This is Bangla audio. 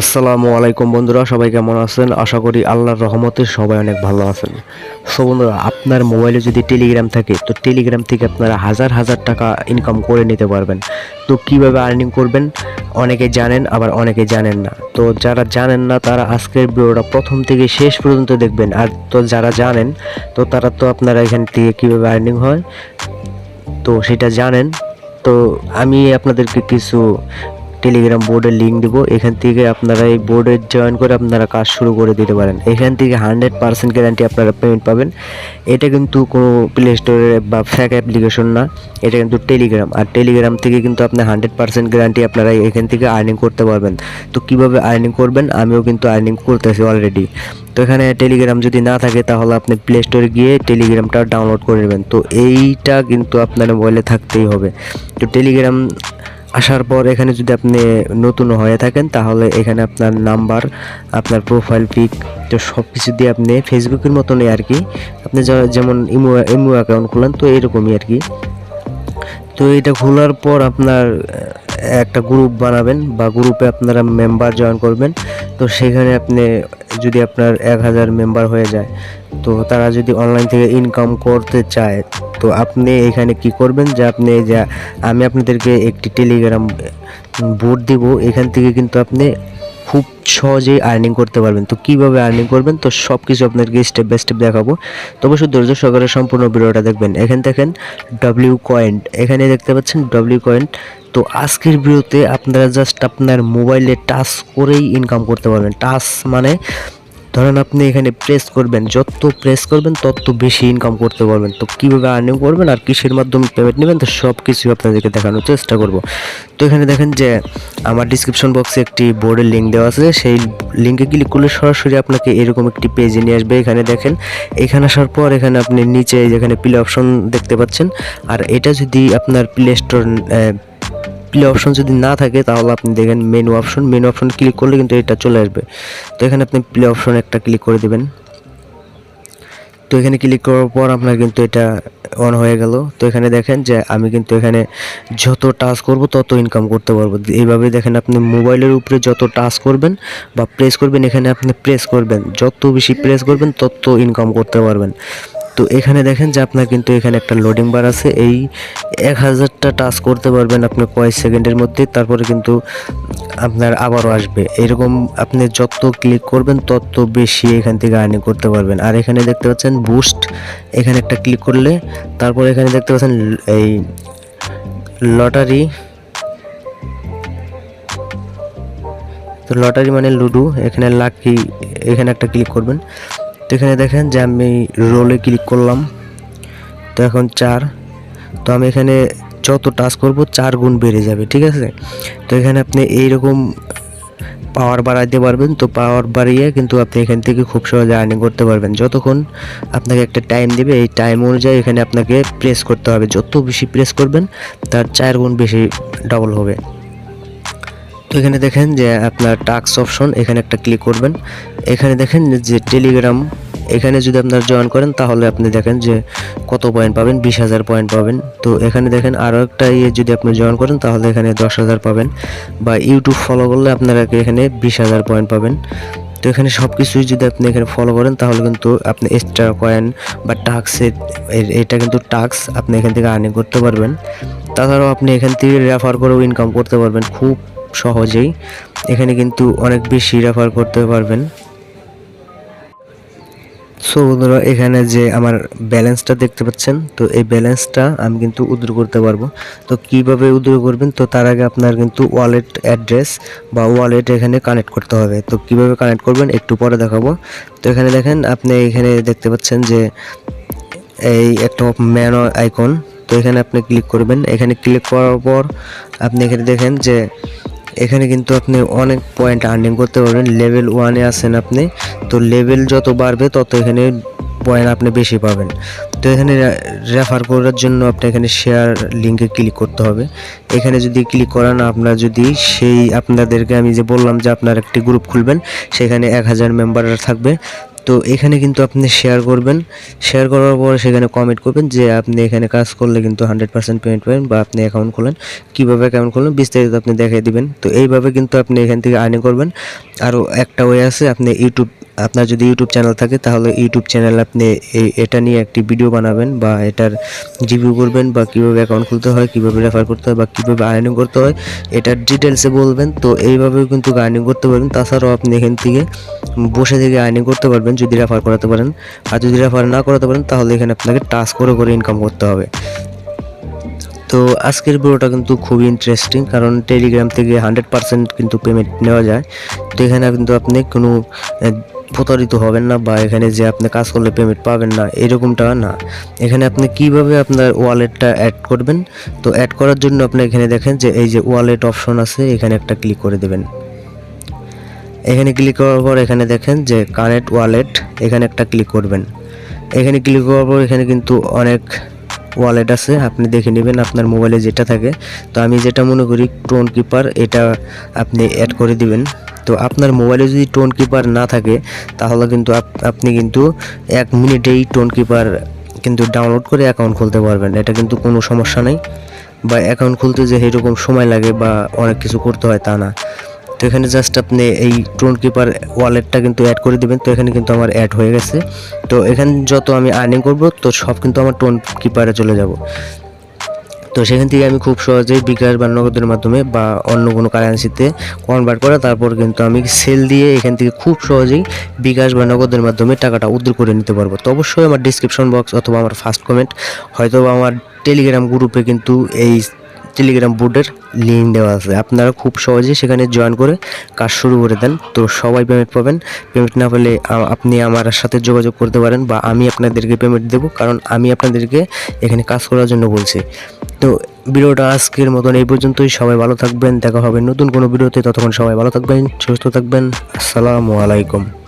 আসসালামু আলাইকুম বন্ধুরা, সবাই কেমন আছেন? আশা করি আল্লাহর রহমতে সবাই অনেক ভালো আছেন। সো বন্ধুরা, আপনার মোবাইলে যদি টেলিগ্রাম থাকে, তো টেলিগ্রাম থেকে আপনারা হাজার হাজার টাকা ইনকাম করে নিতে পারবেন। তো কীভাবে আর্নিং করবেন? অনেকে জানেন, আবার অনেকে জানেন না। তো যারা জানেন না, তারা আজকের ভিডিওটা প্রথম থেকে শেষ পর্যন্ত দেখবেন। আর তো যারা জানেন, তো তারা তো আপনারা এখান থেকে কীভাবে আর্নিং হয়, তো সেটা জানেন। তো আমি আপনাদেরকে কিছু টেলিগ্রাম বোর্ডের লিঙ্ক দিব। এখান থেকে আপনারা এই বোর্ডে জয়েন করে আপনারা কাজ শুরু করে দিতে পারেন। এখান থেকে হান্ড্রেড পার্সেন্ট গ্যারান্টি আপনারা পেমেন্ট পাবেন। এটা কিন্তু কোনো প্লে স্টোরে বা ফ্যাক অ্যাপ্লিকেশন না। এটা কিন্তু টেলিগ্রাম আর টেলিগ্রাম থেকে কিন্তু আপনি হান্ড্রেড পার্সেন্ট গ্যারান্টি আপনারা এখান থেকে আর্নিং করতে পারবেন। তো কীভাবে আর্নিং করবেন? আমিও কিন্তু আর্নিং করতেছি অলরেডি তো এখানে টেলিগ্রাম যদি না থাকে, তাহলে আপনি প্লে স্টোরে গিয়ে টেলিগ্রামটা ডাউনলোড করে নেবেন। তো এইটা কিন্তু আপনার মোবাইলে থাকতেই হবে। তো টেলিগ্রাম আসার পর এখানে যদি আপনি নতুন হয়ে থাকেন, তাহলে এখানে আপনার নাম্বার, আপনার প্রোফাইল পিক তো সব কিছু দিয়ে আপনি ফেসবুকের মতনই আর কি। আপনি যেমন ইমো ইমো অ্যাকাউন্ট খুলেন তো এরকমই আর কি। তো এটা খোলার পর আপনার একটা গ্রুপ বানাবেন বা গ্রুপে আপনারা মেম্বার জয়েন করবেন। তো সেখানে আপনি যদি আপনার এক হাজার মেম্বার হয়ে যায়, তো তারা যদি অনলাইন থেকে ইনকাম করতে চায়, তো আপনি এখানে কি করবেন যে আপনি যা আমি আপনাদেরকে একটি টেলিগ্রাম বোর্ড দিব, এখান থেকে কিন্তু আপনি খুব সহজেই আর্নিং করতে পারবেন। তো কীভাবে আর্নিং করবেন? তো সব কিছু আপনাদেরকে স্টেপ বাই স্টেপ দেখাবো। তো অবশ্যই ধৈর্য সহকারে সম্পূর্ণ ভিডিওটা দেখবেন। এখানে দেখেন ডব্লিউ কয়েন্ট এখানে দেখতে পাচ্ছেন ডব্লিউ কয়েন্ট তো আজকের ভিডিওতে আপনারা জাস্ট আপনার মোবাইলে টাচ করেই ইনকাম করতে পারবেন। টাচ মানে ধরেন আপনি এখানে প্রেস করবেন, যত প্রেস করবেন, তত বেশি ইনকাম করতে পারবেন। তো কীভাবে আর্নিং করবেন আর কিসের মাধ্যমে পেমেন্ট নেবেন, তো সব কিছু আপনাদেরকে দেখানোর চেষ্টা করব। তো এখানে দেখেন যে, আমার ডিসক্রিপশন বক্সে একটি বোর্ডের লিঙ্ক দেওয়া আছে। সেই লিঙ্কে ক্লিক করলে সরাসরি আপনাকে এরকম একটি পেজে নিয়ে আসবে। এখানে দেখেন, এখানে আসার পর এখানে আপনি নিচে যেখানে প্লে অপশন দেখতে পাচ্ছেন, আর এটা যদি আপনার প্লে স্টোর প্লে অপশন যদি না থাকে, তাহলে আপনি দেখেন menu option menu option click করলে কিন্তু এটা চলে আসবে। তো এখানে আপনি প্লে অপশন একটা ক্লিক করে দিবেন। তো এখানে ক্লিক করার পর আপনার কিন্তু এটা অন হয়ে গেল। তো এখানে দেখেন যে আমি কিন্তু এখানে যত টাচ করব, তত ইনকাম করতে পারব। এইভাবে দেখেন আপনি মোবাইলের উপরে যত টাচ করবেন বা প্রেস করবেন, এখানে আপনি প্রেস করবেন। যত বেশি প্রেস করবেন, তত ইনকাম করতে পারবেন। তো এখানে দেখেন যে আপনার কিন্তু এখানে একটা লোডিং বার আছে। এই এক হাজারটা টাচ করতে পারবেন আপনি কয়েক সেকেন্ডের মধ্যে, তারপরে কিন্তু আপনার আবারও আসবে। এরকম আপনি যত ক্লিক করবেন, তত বেশি এখান থেকে আর্নিং করতে পারবেন। আর এখানে দেখতে পাচ্ছেন বুস্ট এখানে একটা ক্লিক করলে, তারপর এখানে দেখতে পাচ্ছেন এই লটারি তো লটারি মানে লুডো, এখানে লাকি এখানে একটা ক্লিক করবেন। তো এখানে দেখেন যে আমি রোলে ক্লিক করলাম। তো এখন চার। তো আমি এখানে যত টাচ করব, চার গুণ বেড়ে যাবে, ঠিক আছে? তো এখানে আপনি এইরকম পাওয়ার বাড়াইতে পারবেন। তো পাওয়ার বাড়িয়ে কিন্তু আপনি এখান থেকে খুব সহজে আর্নিং করতে পারবেন। যতক্ষণ আপনাকে একটা টাইম দিবে, এই টাইম অনুযায়ী এখানে আপনাকে প্রেস করতে হবে। যত বেশি প্রেস করবেন, তার চার গুণ বেশি ডবল হবে। তো এখানে দেখেন যে আপনার টাক্স অপশন, এখানে একটা ক্লিক করবেন। এখানে দেখেন যে টেলিগ্রাম, এখানে যদি আপনারা জয়েন করেন, তাহলে আপনি দেখেন যে কত পয়েন্ট পাবেন? বিশ হাজার পয়েন্ট পাবেন। তো এখানে দেখেন আরও একটা ইয়ে যদি আপনি জয়েন করেন, তাহলে এখানে দশ হাজার পাবেন। বা ইউটিউব ফলো করলে আপনারা এখানে বিশ হাজার পয়েন্ট পাবেন। তো এখানে সব কিছুই যদি আপনি এখানে ফলো করেন, তাহলে কিন্তু আপনি এক্সট্রা কয়েন বা টাক্সের এটা কিন্তু টাক্স আপনি এখান থেকে আর্নিং করতে পারবেন। তাছাড়াও আপনি এখান থেকে রেফার করেও ইনকাম করতে পারবেন। খুব সহজেই। এখানে কিন্তু অনেক বেশি রেফার করতে পারবেন। সো বন্ধুরা, এখানে যে আমার ব্যালেন্সটা দেখতে পাচ্ছেন, তো এই ব্যালেন্সটা আমি কিন্তু উদ্র করতে পারব। তো কীভাবে উদ্র করবেন? তো তার আগে আপনার কিন্তু ওয়ালেট অ্যাড্রেস বা ওয়ালেট এখানে কানেক্ট করতে হবে। তো কীভাবে কানেক্ট করবেন? একটু পরে দেখাবো। তো এখানে দেখেন, আপনি এখানে দেখতে পাচ্ছেন যে এই একটা ম্যান আইকন তো এখানে আপনি ক্লিক করবেন। এখানে ক্লিক করার পর আপনি এখানে দেখেন যে এখানে কিন্তু আপনি অনেক পয়েন্ট আর্নিং করতে পারবেন। লেভেল ওয়ানে আছেন আপনি, তো লেভেল যত বাড়বে, তত এখানে পয়েন্ট আপনি বেশি পাবেন। তো এখানে রেফার করার জন্য আপনি এখানে শেয়ার লিঙ্কে ক্লিক করতে হবে। এখানে যদি ক্লিক করেন আপনার যদি সেই আপনাদেরকে আমি যে বললাম যে আপনার একটি গ্রুপ খুলবেন, সেখানে এক হাজার মেম্বার থাকবে। তো এখানে কিন্তু আপনি শেয়ার করবেন। শেয়ার করার পর সেখানে কমেন্ট করবেন যে আপনি এখানে কাজ করলে কিন্তু হান্ড্রেড পার্সেন্ট পেমেন্ট পাবেন বা আপনি অ্যাকাউন্ট খোলেন কীভাবে অ্যাকাউন্ট খুলবেন বিস্তারিত আপনি দেখিয়ে দিবেন। তো এইভাবে কিন্তু আপনি এখান থেকে আর্নিং করবেন। আরও একটা ওয়ে আছে, আপনি ইউটিউব আপনার যদি ইউটিউব চ্যানেল থাকে, তাহলে ইউটিউব চ্যানেল আপনি এই, এটা নিয়ে একটি ভিডিও বানাবেন বা এটার রিভিউ করবেন বা কীভাবে অ্যাকাউন্ট খুলতে হয়, কীভাবে রেফার করতে হয় বা কীভাবে আর্নিং করতে হয়, এটার ডিটেলসে বলবেন। তো এইভাবেও কিন্তু আর্নিং করতে পারবেন। তাছাড়াও আপনি এখান থেকে বসে থেকে আর্নিং করতে পারবেন যদি রেফার করাতে পারেন। আর যদি রেফার না করাতে পারেন, তাহলে এখানে আপনাকে টাস্ক করে করে ইনকাম করতে হবে। তো আজকের ভিডিওটা কিন্তু খুবই ইন্টারেস্টিং কারণ টেলিগ্রাম থেকে হান্ড্রেড পার্সেন্ট কিন্তু পেমেন্ট নেওয়া যায়। তো এখানে কিন্তু আপনি কোনো প্রতারিত হবেন না বা এখানে যে আপনি কাজ করলে পেমেন্ট পাবেন না, এরকমটা না। এখানে আপনি কীভাবে আপনার ওয়ালেটটা অ্যাড করবেন? তো অ্যাড করার জন্য আপনি এখানে দেখেন যে এই যে ওয়ালেট অপশন আছে, এখানে একটা ক্লিক করে দেবেন। এখানে ক্লিক করার পর এখানে দেখেন যে কানেক্ট ওয়ালেট এখানে একটা ক্লিক করবেন। এখানে ক্লিক করার পর এখানে কিন্তু অনেক ওয়ালেট আছে, আপনি দেখে নেবেন আপনার মোবাইলে যেটা থাকে। তো আমি যেটা মনে করি টোন কিপার এটা আপনি অ্যাড করে দিবেন। তো আপনার মোবাইলে যদি টোন কিপার না থাকে, তাহলে কিন্তু আপ- আপনি কিন্তু এক মিনিটেই টোন কিপার কিন্তু ডাউনলোড করে অ্যাকাউন্ট খুলতে পারবেন। এটা কিন্তু কোনো সমস্যা নেই। বা অ্যাকাউন্ট খুলতে যে এরকম সময় লাগে বা অনেক কিছু করতে হয় তা না। তো এখানে জাস্ট আপনি এই টোন কিপার ওয়ালেটটা কিন্তু অ্যাড করে দিবেন। তো এখানে কিন্তু আমার অ্যাড হয়ে গেছে। তো এখানে যত আমি আর্নিং করব, তো সব কিন্তু আমার টোন কিপারে চলে যাব। তো সেখান থেকে আমি খুব সহজেই বিকাশ বা নগদের মাধ্যমে বা অন্য কোনো কারেন্সিতে কনভার্ট করে তারপর কিন্তু আমি সেল দিয়ে এখান থেকে খুব সহজেই বিকাশ বা নগদের মাধ্যমে টাকাটা উদ্ধার করে নিতে পারব। তো অবশ্যই আমার ডিসক্রিপশন বক্স অথবা আমার ফার্স্ট কমেন্ট হয়তো আমার টেলিগ্রাম গ্রুপে কিন্তু এই টেলিগ্রাম বোর্ডের লিঙ্ক দেওয়া আছে। আপনারা খুব সহজেই সেখানে জয়েন করে কাজ শুরু করে দেন। তো সবাই পেমেন্ট পাবেন। পেমেন্ট না পেলে আপনি আমার সাথে যোগাযোগ করতে পারেন বা আমি আপনাদেরকে পেমেন্ট দেবো। কারণ আমি আপনাদেরকে এখানে কাজ করার জন্য বলছি। তো ভিডিওটা আজকের মতন এই পর্যন্তই। সবাই ভালো থাকবেন। দেখা হবে নতুন কোনো ভিডিওতে। ততক্ষণ সবাই ভালো থাকবেন, সুস্থ থাকবেন। আসসালামু আলাইকুম।